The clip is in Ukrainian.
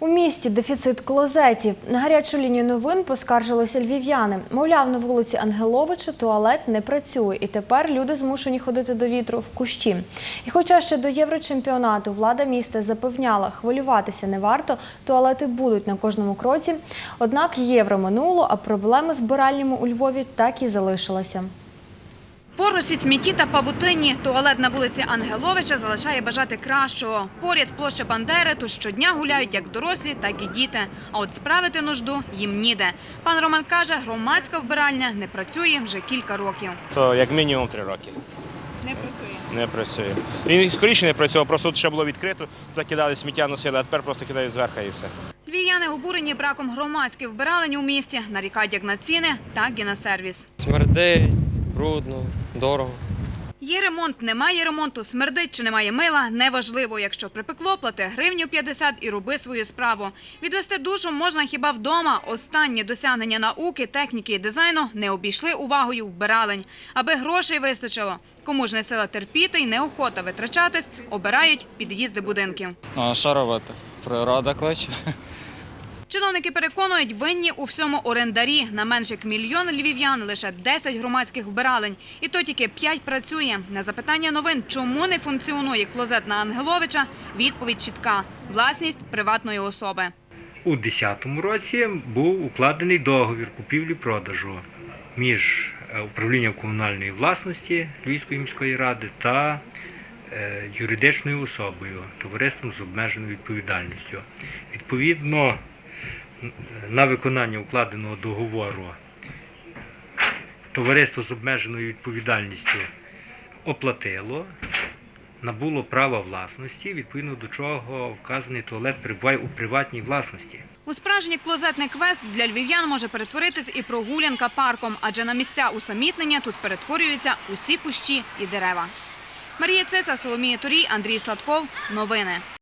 У місті дефіцит клозетів. На гарячу лінію новин поскаржилися львів'яни. Мовляв, на вулиці Ангеловича туалет не працює, і тепер люди змушені ходити до вітру в кущі. І хоча ще до єврочемпіонату влада міста запевняла, хвилюватися не варто, туалети будуть на кожному кроці. Однак євро минуло, а проблеми з биральнями у Львові так і залишилися. Поросі смітті та павутинні. Туалет на вулиці Ангеловича залишає бажати кращого. Поряд площа Бандери тут щодня гуляють як дорослі, так і діти. А от справити нужду їм ніде. Пан Роман каже, громадська вбиральня не працює вже кілька років. То як мінімум три роки Не працює. не працює. Він скоріше не працював, просто тут ще було відкрито, туди кидали сміття, носили, а тепер просто кидають зверху і все. Львів'яни обурені браком громадських вбиралень у місті. Нарікають як на ціни, так і на сервіс. Смердить, брудно, дорого. Є ремонт, немає ремонту, смердить чи немає мила – неважливо. Якщо припекло, плати гривню 50 і роби свою справу. Відвести душу можна хіба вдома. Останні досягнення науки, техніки і дизайну не обійшли увагою вбиралень. Аби грошей вистачило. Кому ж не сила терпіти і неохота витрачатись, обирають під'їзди будинків. Ну, а що робити? Природа кличе. Чиновники переконують, винні у всьому орендарі. На менш як мільйон львів'ян лише 10 громадських вбиралень. І то тільки 5 працює. На запитання новин, чому не функціонує клозет на Ангеловича, відповідь чітка – власність приватної особи. У 2010 році був укладений договір купівлі-продажу між е, управлінням комунальної власності Львівської міської ради та е, юридичною особою, товариством з обмеженою відповідальністю. Відповідно, на виконання укладеного договору товариство з обмеженою відповідальністю оплатило, набуло права власності, відповідно до чого вказаний туалет перебуває у приватній власності. У справжній клозетний квест для львів'ян може перетворитись і прогулянка парком, адже на місця усамітнення тут перетворюються усі кущі і дерева. Марія Цеца, Соломія Турій, Андрій Сладков. Новини.